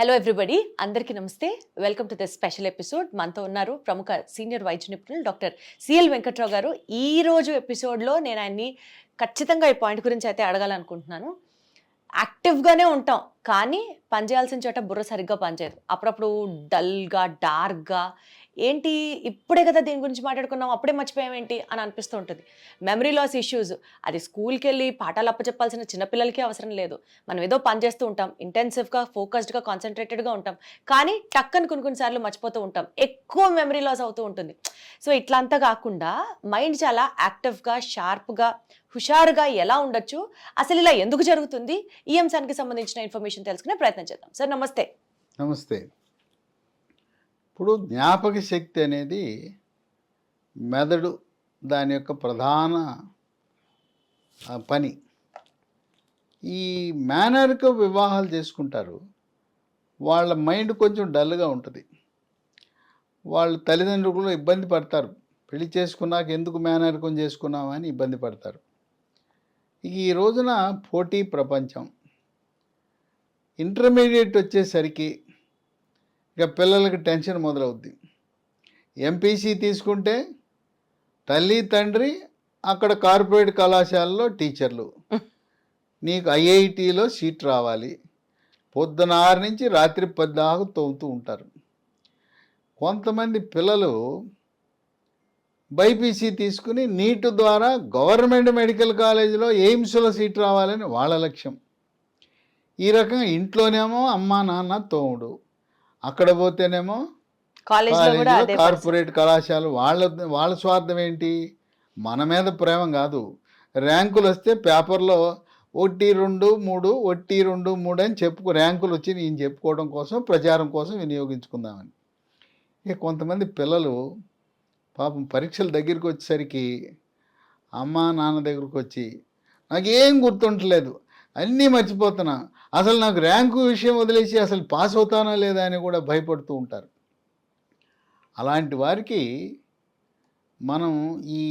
Hello everybody అందరికీ namaste. Welcome to the special episode మనతో ఉన్నారు ప్రముఖ సీనియర్ వైద్య నిపుణులు డాక్టర్ సిఎల్ వెంకట్రావు గారు. ఈ రోజు ఎపిసోడ్లో నేను ఆయన్ని ఖచ్చితంగా ఈ పాయింట్ గురించి అయితే అడగాలనుకుంటున్నాను. యాక్టివ్గానే ఉంటాం కానీ పనిచేయాల్సిన చోట బుర్ర సరిగ్గా పనిచేయదు. అప్పుడప్పుడు డల్గా డార్క్గా ఏంటి? ఇప్పుడే కదా దీని గురించి మాట్లాడుకున్నాం అప్పుడే మర్చిపోయాం ఏంటి? అని అనిపిస్తూ ఉంటుంది. మెమరీ లాస్ ఇష్యూస్ అది స్కూల్కి వెళ్ళి పాఠాలు అప్పచెప్పాల్సిన చిన్నపిల్లలకి అవసరం లేదు. మనం ఏదో పని చేస్తూ ఉంటాం ఇంటెన్సివ్గా ఫోకస్డ్గా కాన్సన్ట్రేటెడ్గా ఉంటాం. కానీ టక్కని కొన్ని కొన్నిసార్లు మర్చిపోతూ ఉంటాం. ఎక్కువ మెమరీ లాస్ అవుతూ ఉంటుంది. సో ఇట్లా అంతా కాకుండా మైండ్ చాలా యాక్టివ్గా షార్ప్గా హుషారుగా ఎలా ఉండొచ్చు? అసలు ఇలా ఎందుకు జరుగుతుంది? ఈ అంశానికి సంబంధించిన ఇన్ఫర్మేషన్ తెలుసుకునే ప్రయత్నం చేద్దాం. సార్ నమస్తే. నమస్తే. ఇప్పుడు జ్ఞాపక శక్తి అనేది మెదడు దాని యొక్క ప్రధాన పని. ఈ మేనర్కి వివాహాలు చేసుకుంటారు. వాళ్ళ మైండ్ కొంచెం డల్గా ఉంటుంది. వాళ్ళ తల్లిదండ్రులు కూడా ఇబ్బంది పడతారు. పెళ్ళి చేసుకున్నాక ఎందుకు మేనరికం చేసుకున్నామని అని ఇబ్బంది పడతారు. ఈ రోజున పోటీ ప్రపంచం. ఇంటర్మీడియట్ వచ్చేసరికి ఇక పిల్లలకి టెన్షన్ మొదలవుద్ది. ఎంపీసీ తీసుకుంటే తల్లి తండ్రి అక్కడ కార్పొరేట్ కళాశాలలో టీచర్లు. నీకు ఐఐటిలో సీట్ రావాలి. పొద్దున ఆరు నుంచి రాత్రి పది దాకా తోముతూ ఉంటారు. కొంతమంది పిల్లలు బైపీసీ తీసుకుని నీట్ ద్వారా గవర్నమెంట్ మెడికల్ కాలేజీలో ఎయిమ్స్లో సీట్ రావాలని వాళ్ళ లక్ష్యం. ఈ రకంగా ఇంట్లోనేమో అమ్మా నాన్న తోముడు. అక్కడ పోతేనేమో కాలేజ్లో పరిస్థితి. కార్పొరేట్ కళాశాల వాళ్ళ వాళ్ళ స్వార్థం ఏంటి? మన మీద ప్రేమ కాదు. ర్యాంకులు వస్తే పేపర్లో ఒకటి రెండు మూడు ఒకటి రెండు మూడు అని చెప్పుకో ర్యాంకులు వచ్చి నేను చెప్పుకోవడం కోసం ప్రచారం కోసం వినియోగించుకుందామని. ఇక కొంతమంది పిల్లలు పాపం పరీక్షల దగ్గరికి వచ్చేసరికి అమ్మ నాన్న దగ్గరికి వచ్చి నాకేం గుర్తుంటలేదు. అన్నీ మర్చిపోతున్నా. అసలు నాకు ర్యాంకు విషయం వదిలేసి అసలు పాస్ అవుతానా లేదా అని కూడా భయపడుతూ ఉంటారు. అలాంటి వారికి మనం ఈ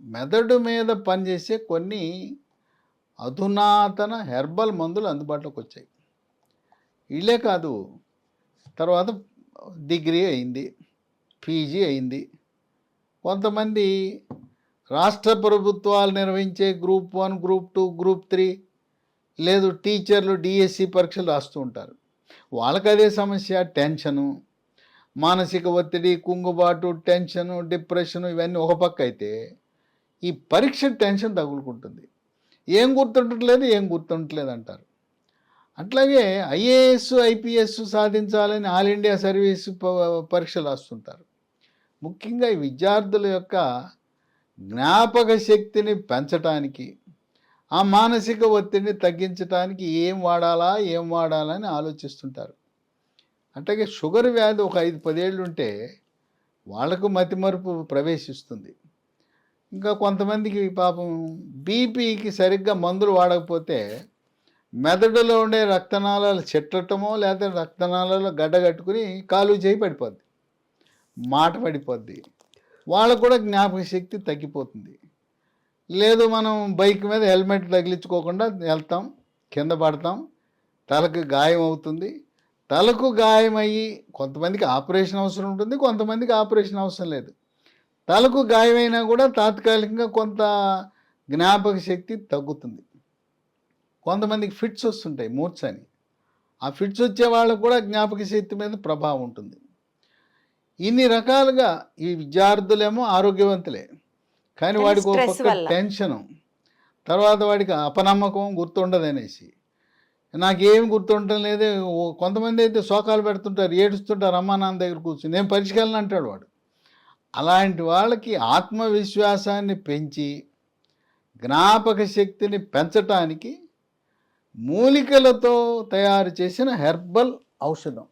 మెదడు మీద పనిచేసే కొన్ని అధునాతన హెర్బల్ మందులు అందుబాటులోకి వచ్చాయి. ఇళ్ళే కాదు తర్వాత డిగ్రీ అయింది పీజీ అయింది. కొంతమంది రాష్ట్ర ప్రభుత్వాలు నిర్వహించే group one group two group three లేదు టీచర్లు డిఎస్సి పరీక్షలు రాస్తూ ఉంటారు. వాళ్ళకి అదే సమస్య టెన్షను. మానసిక ఒత్తిడి కుంగుబాటు టెన్షను డిప్రెషను ఇవన్నీ ఒక పక్క అయితే ఈ పరీక్ష టెన్షన్ తగులుకుంటుంది. ఏం గుర్తుండట్లేదు ఏం గుర్తుండట్లేదు అంటారు. అట్లాగే ఐఏఎస్ ఐపీఎస్ సాధించాలని ఆల్ ఇండియా సర్వీస్ ప- పరీక్షలు రాస్తుంటారు. ముఖ్యంగా ఈ విద్యార్థుల యొక్క జ్ఞాపక శక్తిని పెంచటానికి ఆ మానసిక ఒత్తిడిని తగ్గించడానికి ఏం వాడాలా ఏం వాడాలని ఆలోచిస్తుంటారు. అట్లాగే షుగర్ వ్యాధి ఒక ఐదు పదేళ్ళు ఉంటే వాళ్ళకు మతిమరుపు ప్రవేశిస్తుంది. ఇంకా కొంతమందికి పాపం బీపీకి సరిగ్గా మందులు వాడకపోతే మెదడులో ఉండే రక్తనాళాలు చెట్టటమో లేకపోతే రక్తనాళాలు గడ్డగట్టుకుని కాలు చేయి పడిపోద్ది మాట పడిపోద్ది. వాళ్ళకు కూడా జ్ఞాపక శక్తి తగ్గిపోతుంది. లేదు మనం బైక్ మీద హెల్మెట్ తగిలించుకోకుండా వెళ్తాం కింద పడతాం తలకు గాయం అవుతుంది. తలకు గాయం అయ్యి కొంతమందికి ఆపరేషన్ అవసరం ఉంటుంది కొంతమందికి ఆపరేషన్ అవసరం లేదు. తలకు గాయమైనా కూడా తాత్కాలికంగా కొంత జ్ఞాపక శక్తి తగ్గుతుంది. కొంతమందికి ఫిట్స్ వస్తుంటాయి మూర్ఛ అని. ఆ ఫిట్స్ వచ్చే వాళ్ళకు కూడా జ్ఞాపక శక్తి మీద ప్రభావం ఉంటుంది. ఇన్ని రకాలుగా ఈ విద్యార్థులేమో ఆరోగ్యవంతులే. కానీ వాడికి ఒక పక్క. టెన్షను తర్వాత వాడికి అపనమ్మకం గుర్తుండదు అనేసి. నాకేం గుర్తుండటం లేదే. కొంతమంది అయితే శోకాలు పెడుతుంటారు ఏడుస్తుంటారు అమ్మా నాన్న దగ్గర కూర్చుని. నేను పరిష్కారం అంటాడు వాడు. అలాంటి వాళ్ళకి ఆత్మవిశ్వాసాన్ని పెంచి జ్ఞాపక శక్తిని పెంచటానికి మూలికలతో తయారు చేసిన హెర్బల్ ఔషధం.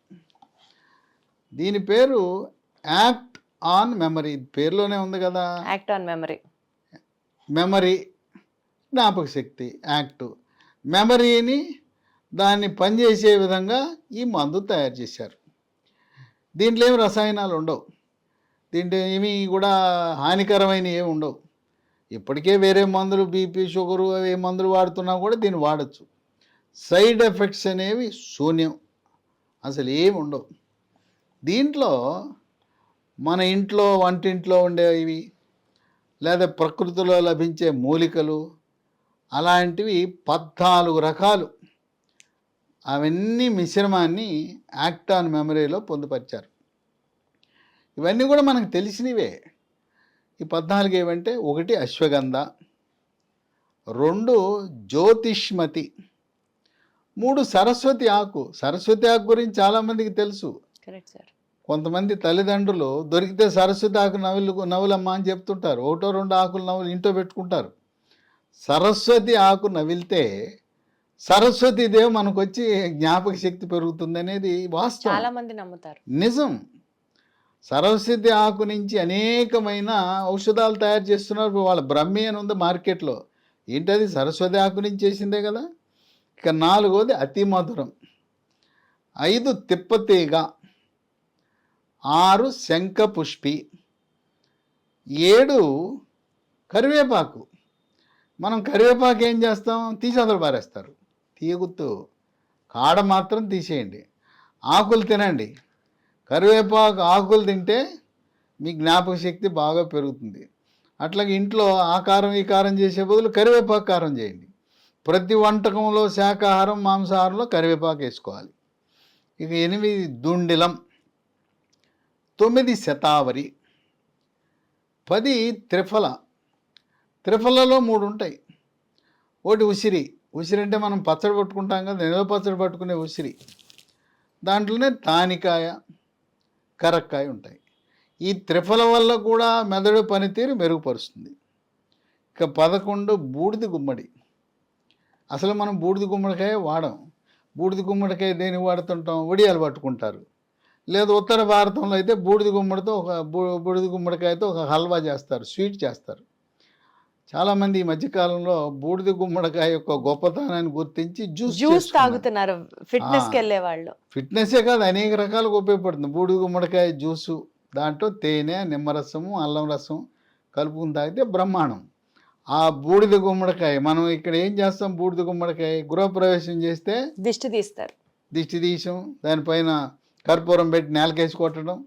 దీని పేరు యాక్ట్ ఆన్ మెమరీ పేరులోనే ఉంది కదా. Act on memory. మెమరీ జ్ఞాపక శక్తి యాక్ట్. మెమరీని దాన్ని పనిచేసే విధంగా ఈ మందు తయారు చేశారు. దీంట్లో ఏమి రసాయనాలు ఉండవు. దీంట్లో ఏమీ కూడా హానికరమైన ఏమి ఉండవు. ఇప్పటికే వేరే మందులు బీపీ షుగరు అవి ఏ మందులు వాడుతున్నా కూడా దీన్ని వాడచ్చు. సైడ్ ఎఫెక్ట్స్ అనేవి శూన్యం. అసలు ఏమి ఉండవు. దీంట్లో మన ఇంట్లో వంటింట్లో ఉండేవి లేదా ప్రకృతిలో లభించే మూలికలు అలాంటివి పద్నాలుగు రకాలు. అవన్నీ మిశ్రమాన్ని యాక్టాన్ మెమరీలో పొందుపరిచారు. ఇవన్నీ కూడా మనకు తెలిసినవే. ఈ పద్నాలుగు ఏవంటే ఒకటి అశ్వగంధ రెండు జ్యోతిష్మతి మూడు సరస్వతి ఆకు. సరస్వతి ఆకు గురించి చాలామందికి తెలుసు. Correct sir. కొంతమంది తల్లిదండ్రులు దొరికితే సరస్వతి ఆకు నవ్వులు నవ్వులమ్మ అని చెప్తుంటారు. ఒకటో రెండు ఆకులు నవ్వులు ఇంట్లో పెట్టుకుంటారు. సరస్వతి ఆకు నవిలితే సరస్వతి దేవి మనకు వచ్చి జ్ఞాపక శక్తి పెరుగుతుంది అనేది వాస్తవం. చాలా మంది నమ్ముతారు. నిజం. సరస్వతి ఆకు నుంచి అనేకమైన ఔషధాలు తయారు చేస్తున్నారు. వాళ్ళ బ్రహ్మి అని ఉంది మార్కెట్లో. ఏంటది? సరస్వతి ఆకు నుంచి చేసిందే కదా. ఇక నాలుగోది అతి మధురం. ఐదు తిప్పతీగ. ఆరు శంఖపుష్పి ఏడు కరివేపాకు. మనం కరివేపాకు ఏం చేస్తాం? తీసి అందులో పారేస్తారు. తీయగుత్తు. కాడ మాత్రం తీసేయండి. ఆకులు తినండి. కరివేపాకు ఆకులు తింటే మీ జ్ఞాపక శక్తి బాగా పెరుగుతుంది. అట్లాగే ఇంట్లో ఆ కారం ఈ కారం చేసే బదులు కరివేపాకు కారం చేయండి. ప్రతి వంటకంలో శాకాహారం మాంసాహారంలో కరివేపాకు వేసుకోవాలి. ఇక ఎనిమిది దుండిలం. తొమ్మిది శతావరి పది త్రిఫల. త్రిఫలలో మూడు ఉంటాయి. ఒకటి ఉసిరి. ఉసిరి అంటే మనం పచ్చడి పట్టుకుంటాం కదా నిలవ పచ్చడి పట్టుకునే ఉసిరి. దాంట్లోనే తానికాయ కరక్కాయ ఉంటాయి. ఈ త్రిఫల వల్ల కూడా మెదడు పనితీరు మెరుగుపరుస్తుంది. ఇక పదకొండు బూడిద గుమ్మడి. అసలు మనం బూడిద గుమ్మడికాయ వాడం. బూడిద గుమ్మడికాయ దేనికి వాడుతుంటాం? వడియాలు పట్టుకుంటారు. లేదు ఉత్తర భారతంలో అయితే బూడిద గుమ్మడితో ఒక బూ- బూడిద గుమ్మడికాయతో ఒక హల్వా చేస్తారు స్వీట్ చేస్తారు. చాలామంది ఈ మధ్యకాలంలో బూడిద గుమ్మడికాయ యొక్క గొప్పతనాన్ని గుర్తించి జ్యూస్ జ్యూస్. తాగుతున్నారు ఫిట్నెస్కి ఆ. వెళ్ళే వాళ్ళు ఫిట్నెస్సే కాదు అనేక రకాలుగా ఉపయోగపడుతుంది. బూడిద గుమ్మడికాయ జ్యూసు దాంట్లో తేనె నిమ్మరసము అల్లం రసం కలుపుకుని తాగితే బ్రహ్మాండం. ఆ బూడిద గుమ్మడికాయ మనం ఇక్కడ ఏం చేస్తాం బూడిద గుమ్మడికాయ? గృహప్రవేశం చేస్తే దిష్టి తీస్తారు. దిష్టి తీసాం దానిపైన కర్పూరం పెట్టి నేలకేసి కొట్టడం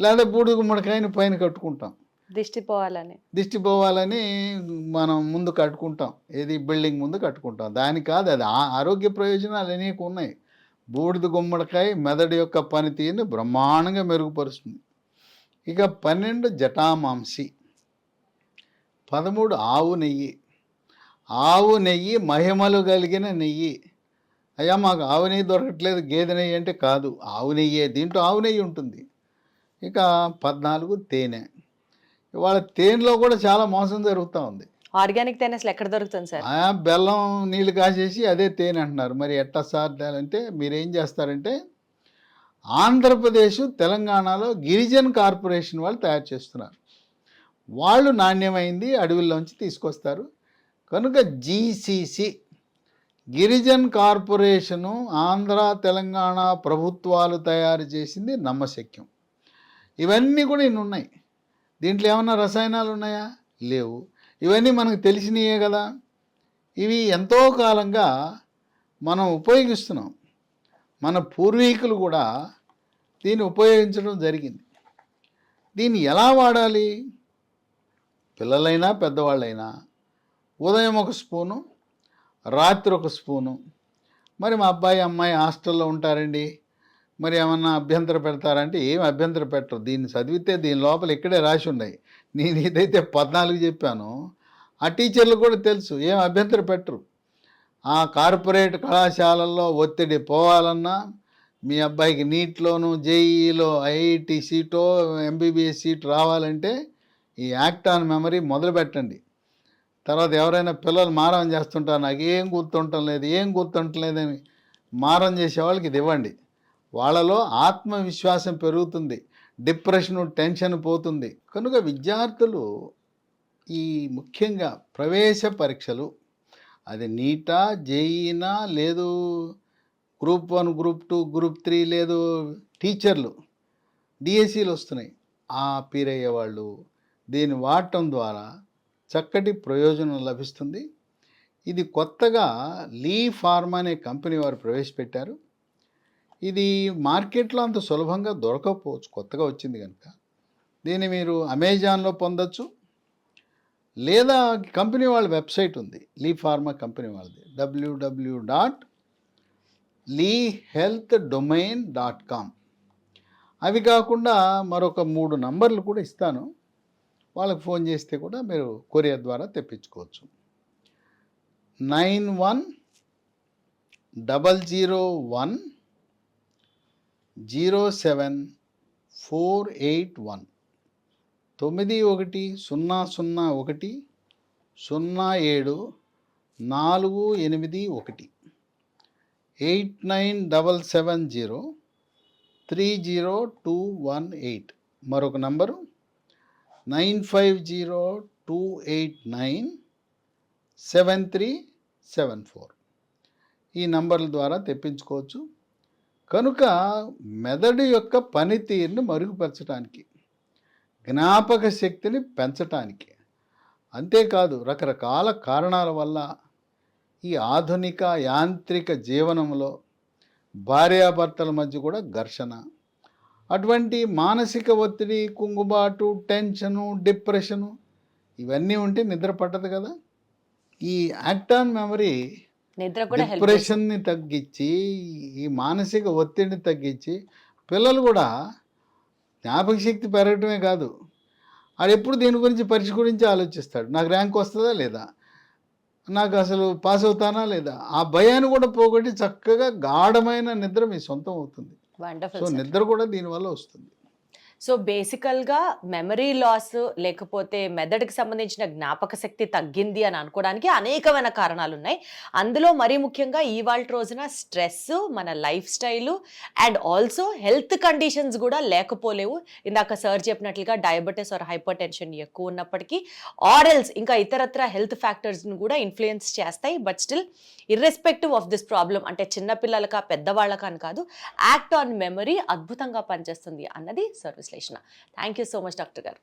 లేదా బూడిద గుమ్మడికాయని పైన కట్టుకుంటాం. దిష్టి పోవాలని. దిష్టి పోవాలని మనం ముందు కట్టుకుంటాం. ఏది బిల్డింగ్ ముందు కట్టుకుంటాం. దానికి కాదు అది ఆరోగ్య ప్రయోజనాలు అనేక ఉన్నాయి. బూడిద గుమ్మడికాయ మెదడు యొక్క పనితీరుని బ్రహ్మాండంగా మెరుగుపరుస్తుంది. ఇక పన్నెండు జటామాంసి పదమూడు ఆవు నెయ్యి. ఆవు నెయ్యి మహిమలు కలిగిన నెయ్యి. అయ్యా మాకు ఆవు నెయ్యి దొరకట్లేదు గేదె నెయ్యి అంటే కాదు. ఆవు నెయ్యే దీంట్లో ఆవు నెయ్యి ఉంటుంది. ఇక పద్నాలుగు తేనె. ఇవాళ తేనెలో కూడా చాలా మోసం జరుగుతూ ఉంది. ఆర్గానిక్ తేనె అసలు ఎక్కడ దొరుకుతుంది సార్? బెల్లం నీళ్ళు కాసేసి అదే తేనె అంటున్నారు. మరి ఎట్టా సార్ అంటే మీరు ఏం చేస్తారంటే ఆంధ్రప్రదేశ్ తెలంగాణలో గిరిజన్ కార్పొరేషన్ వాళ్ళు తయారు చేస్తున్నారు. వాళ్ళు నాణ్యమైంది అడవుల్లోంచి తీసుకొస్తారు. కనుక జీసీసీ గిరిజన్ కార్పొరేషను ఆంధ్ర తెలంగాణ ప్రభుత్వాలు తయారు చేసింది నమ్మశక్యం. ఇవన్నీ కూడా ఇన్ని ఉన్నాయి. దీంట్లో ఏమైనా రసాయనాలు ఉన్నాయా? లేవు. ఇవన్నీ మనకు తెలిసినయే కదా. ఇవి ఎంతో కాలంగా మనం ఉపయోగిస్తున్నాం. మన పూర్వీకులు కూడా దీన్ని ఉపయోగించడం జరిగింది. దీన్ని ఎలా వాడాలి? పిల్లలైనా పెద్దవాళ్ళైనా ఉదయం ఒక స్పూను రాత్రి ఒక స్పూను. మరి మా అబ్బాయి అమ్మాయి హాస్టల్లో ఉంటారండి. మరి ఏమన్నా అభ్యంతర పెడతారంటే ఏం అభ్యంతర పెట్టరు. దీన్ని చదివితే దీని లోపల ఇక్కడే రాసి ఉన్నాయి. నేను ఏదైతే పద్నాలుగు చెప్పానో ఆ టీచర్లు కూడా తెలుసు. ఏం అభ్యంతర పెట్టరు. ఆ కార్పొరేట్ కళాశాలల్లో ఒత్తిడి పోవాలన్నా మీ అబ్బాయికి నీట్లోను జేఈలో ఐఐటి సీటో ఎంబీబీఎస్ సీట్ రావాలంటే ఈ యాక్ట్ ఆన్ మెమరీ మొదలు పెట్టండి తర్వాత ఎవరైనా పిల్లలు మారం చేస్తుంటారు నాకు ఏం గుర్తుంటం లేదు ఏం గుర్తుంటం లేదని మారం చేసే వాళ్ళకి ఇది ఇవ్వండి. వాళ్ళలో ఆత్మవిశ్వాసం పెరుగుతుంది డిప్రెషన్ టెన్షన్ పోతుంది. కనుక విద్యార్థులు ఈ ముఖ్యంగా ప్రవేశ పరీక్షలు అది నీటా జేఈనా లేదు group one group two group three లేదు టీచర్లు డిఎస్సీలు వస్తున్నాయి. ఆ పీరయ్యే వాళ్ళు దీన్ని వాడటం ద్వారా చక్కటి ప్రయోజనం లభిస్తుంది. ఇది కొత్తగా లీ ఫార్మా అనే కంపెనీ వారు ప్రవేశపెట్టారు. ఇది మార్కెట్లో అంత సులభంగా దొరకకపోవచ్చు కొత్తగా వచ్చింది కనుక. దీన్ని మీరు అమెజాన్లో పొందొచ్చు. లేదా కంపెనీ వాళ్ళ వెబ్సైట్ ఉంది లీ ఫార్మా కంపెనీ వాళ్ళది. WW dot Lee health domain dot com అవి కాకుండా మరొక మూడు నంబర్లు కూడా ఇస్తాను. వాళ్ళకి ఫోన్ చేస్తే కూడా మీరు కొరియర్ ద్వారా తెప్పించుకోవచ్చు. Nine one double zero one zero seven four eight one తొమ్మిది ఒకటి సున్నా సున్నా ఒకటి సున్నా ఏడు నాలుగు ఎనిమిది ఒకటి eight nine double seven zero three zero two one eight మరొక number nine five zero two eight nine seven three seven four. ఈ నంబర్ల ద్వారా తెప్పించుకోవచ్చు. కనుక మెదడు యొక్క పనితీరుని మరుగుపరచడానికి జ్ఞాపక శక్తిని పెంచటానికి అంతేకాదు రకరకాల కారణాల వల్ల ఈ ఆధునిక యాంత్రిక జీవనంలో భార్యాభర్తల మధ్య కూడా ఘర్షణ అటువంటి మానసిక ఒత్తిడి కుంగుబాటు టెన్షను డిప్రెషను ఇవన్నీ ఉంటే నిద్ర పట్టదు కదా. ఈ యాక్టాన్ మెమరీ డిప్రెషన్ని తగ్గించి ఈ మానసిక ఒత్తిడిని తగ్గించి పిల్లలు కూడా జ్ఞాపక శక్తి పెరగటమే కాదు. ఆడు ఎప్పుడు దీని గురించి పరీక్ష గురించి ఆలోచిస్తాడు? నాకు ర్యాంక్ వస్తుందా లేదా? నాకు అసలు పాస్ అవుతానా లేదా? ఆ భయాన్ని కూడా పోగొట్టి చక్కగా గాఢమైన నిద్ర మీ సొంతం అవుతుంది. సో నిద్ర కూడా దీనివల్ల వస్తుంది. సో బేసికల్గా మెమరీ లాస్ లేకపోతే మెదడుకి సంబంధించిన జ్ఞాపక శక్తి తగ్గింది అని అనుకోవడానికి అనేకమైన కారణాలు ఉన్నాయి అందులో మరీ ముఖ్యంగా ఇవాళ రోజున స్ట్రెస్ మన life style and also health conditions కూడా లేకపోలేవు. ఇందాక సార్ చెప్పినట్లుగా డయాబెటీస్ ఆర్ హైపర్ టెన్షన్ ఎక్కువ ఉన్నప్పటికీ ఆరెల్స్ ఇంకా ఇతరత్ర హెల్త్ ఫ్యాక్టర్స్ని కూడా ఇన్ఫ్లుయెన్స్ చేస్తాయి. But still irrespective of this problem అంటే చిన్నపిల్లలకా పెద్దవాళ్ళకా అని కాదు యాక్ట్ ఆన్ మెమరీ అద్భుతంగా పనిచేస్తుంది అన్నది సర్వీస్ విశ్లేషణ. Thank you so much doctor garu.